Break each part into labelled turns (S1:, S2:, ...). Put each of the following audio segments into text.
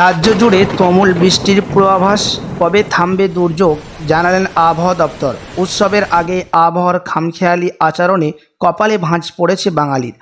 S1: রাজ্য জুড়ে তুমুল বৃষ্টির পূর্বাভাস, কবে থামবে দুর্যোগ, জানালেন আবহাওয়া দপ্তর। উৎসবের আগে আবহাওয়ার খামখেয়ালি আচরণে কপালে ভাঁজ পড়েছে বাঙালির।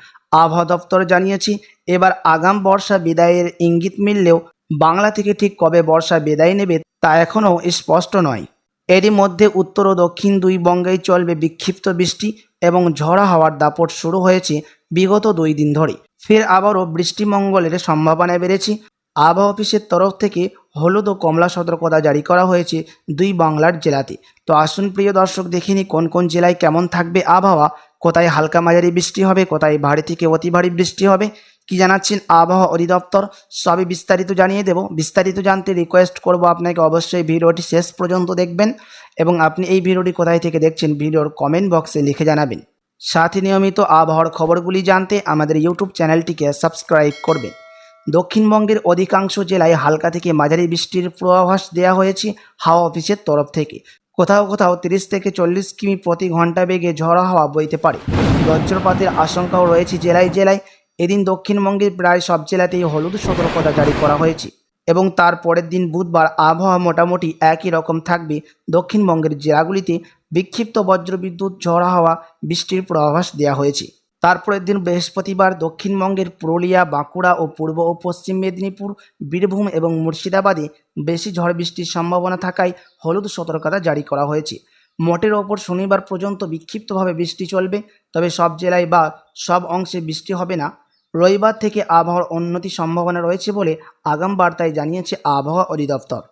S1: আবহাওয়া দপ্তর জানিয়েছে, এবার আগাম বর্ষা বিদায়ের ইঙ্গিত মিললেও বাংলা থেকে ঠিক কবে বর্ষা বিদায় নেবে তা এখনও স্পষ্ট নয়। এরই মধ্যে উত্তর ও দক্ষিণ দুই বঙ্গেই চলবে বিক্ষিপ্ত বৃষ্টি এবং ঝড়া হওয়ার দাপট শুরু হয়েছে বিগত দুই দিন ধরে। ফের আবারও বৃষ্টিমঙ্গলের সম্ভাবনা বেড়েছে। আবহাওয়া অফিসের তরফ থেকে হলুদ ও কমলা সতর্কতা জারি করা হয়েছে দুই বাংলার জেলাতে। তো আসুন প্রিয় দর্শক দেখিনি কোন কোন জেলায় কেমন থাকবে আবহাওয়া। কোথায় হালকা মাঝারি বৃষ্টি হবে, কোথায় ভারী থেকে অতি ভারী বৃষ্টি হবে, কি জানাচ্ছেন আবহাওয়া অধিদপ্তর? সবই বিস্তারিত জানিয়ে দেব। বিস্তারিত জানতে রিকোয়েস্ট করব আপনাকে অবশ্যই ভিডিওটি শেষ পর্যন্ত দেখবেন এবং আপনি এই ভিডিওটি কোথায় থেকে দেখছেন ভিডিওর কমেন্ট বক্সে লিখে জানাবেন। সাথে নিয়মিত আবহাওয়ার খবরগুলি জানতে আমাদের ইউটিউব চ্যানেলটিকে সাবস্ক্রাইব করবেন। দক্ষিণবঙ্গের অধিকাংশ জেলায় হালকা থেকে মাঝারি বৃষ্টির পূর্বাভাস দেওয়া হয়েছে হাওয়া অফিসের তরফ থেকে। কোথাও কোথাও তিরিশ থেকে চল্লিশ কিমি প্রতি ঘণ্টা বেগে ঝড়ো হাওয়া বইতে পারে। বজ্রপাতের আশঙ্কাও রয়েছে জেলায় জেলায়। এদিন দক্ষিণবঙ্গের প্রায় সব জেলাতেই হলুদ সতর্কতা জারি করা হয়েছে এবং তার পরের দিন বুধবার আবহাওয়া মোটামুটি একই রকম থাকবে। দক্ষিণবঙ্গের জেলাগুলিতে বিক্ষিপ্ত বজ্রবিদ্যুৎ, ঝড় হাওয়া, বৃষ্টির পূর্বাভাস দেওয়া হয়েছে। তারপরের দিন বৃহস্পতিবার দক্ষিণবঙ্গের পুরুলিয়া, বাঁকুড়া ও পূর্ব ও পশ্চিম মেদিনীপুর, বীরভূম এবং মুর্শিদাবাদে বেশি ঝড় বৃষ্টির সম্ভাবনা থাকায় হলুদ সতর্কতা জারি করা হয়েছে। মোটের ওপর শনিবার পর্যন্ত বিক্ষিপ্তভাবে বৃষ্টি চলবে, তবে সব জেলায় বা সব অংশে বৃষ্টি হবে না। রবিবার থেকে আবহাওয়ার উন্নতি সম্ভাবনা রয়েছে বলে আগাম বার্তায় জানিয়েছে আবহাওয়া অধিদপ্তর।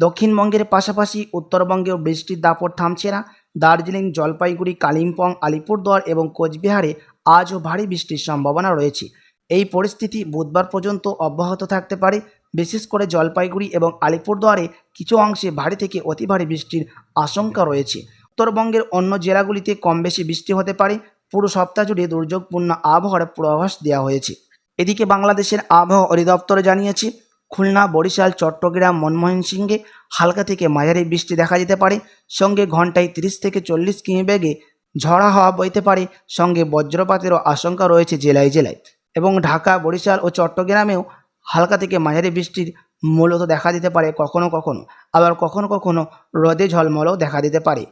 S1: দক্ষিণবঙ্গের পাশাপাশি উত্তরবঙ্গেও বৃষ্টির দাপট থামছে না। দার্জিলিং, জলপাইগুড়ি, কালিম্পং, আলিপুরদুয়ার এবং কোচবিহারে আজও ভারী বৃষ্টির সম্ভাবনা রয়েছে। এই পরিস্থিতি বুধবার পর্যন্ত অব্যাহত থাকতে পারে। বিশেষ করে জলপাইগুড়ি এবং আলিপুরদুয়ারে কিছু অংশে ভারী থেকে অতি ভারী বৃষ্টির আশঙ্কা রয়েছে। উত্তরবঙ্গের অন্য জেলাগুলিতে কম বেশি বৃষ্টি হতে পারে। পুরো সপ্তাহ জুড়ে দুর্যোগপূর্ণ আবহাওয়ার পূর্বাভাস দেওয়া হয়েছে। এদিকে বাংলাদেশের আবহাওয়া অধিদপ্তর জানিয়েছে খুলনা, বরিশাল, চট্টগ্রাম মনমোহনসিংহে হালকা থেকে মাঝারি বৃষ্টি দেখা যেতে পারে। সঙ্গে ঘন্টায় তিরিশ থেকে চল্লিশ কিমি বেগে ঝড়া হওয়া বইতে পারে। সঙ্গে বজ্রপাতেরও আশঙ্কা রয়েছে জেলায় জেলায়। এবং ঢাকা, বরিশাল ও চট্টগ্রামেও হালকা থেকে মাঝারি বৃষ্টির মূলত দেখা দিতে পারে কখনো কখনো। আবার কখনো কখনো রোদে ঝলমলও দেখা দিতে পারে।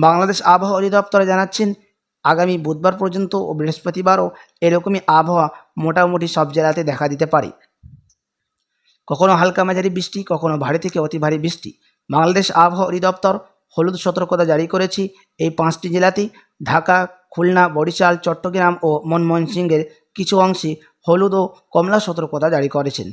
S1: বাংলাদেশ আবহাওয়া অধিদপ্তর জানাচ্ছেন, আগামী বুধবার পর্যন্ত ও বৃহস্পতিবারও এরকমই আবহাওয়া মোটামুটি সব জেলাতে দেখা দিতে পারে। কখনো হালকা মাঝারি বৃষ্টি, কখনো ভারী থেকে অতি ভারী বৃষ্টি। বাংলাদেশ আবহাওয়া অধিদপ্তর হলুদ সতর্কতা জারি করেছি। এই পাঁচটি জেলাতেই ঢাকা, খুলনা, বরিশাল, চট্টগ্রাম ও মনমোহন সিংয়ের কিছু অংশে হলুদ ও কমলা সতর্কতা জারি করেছেন।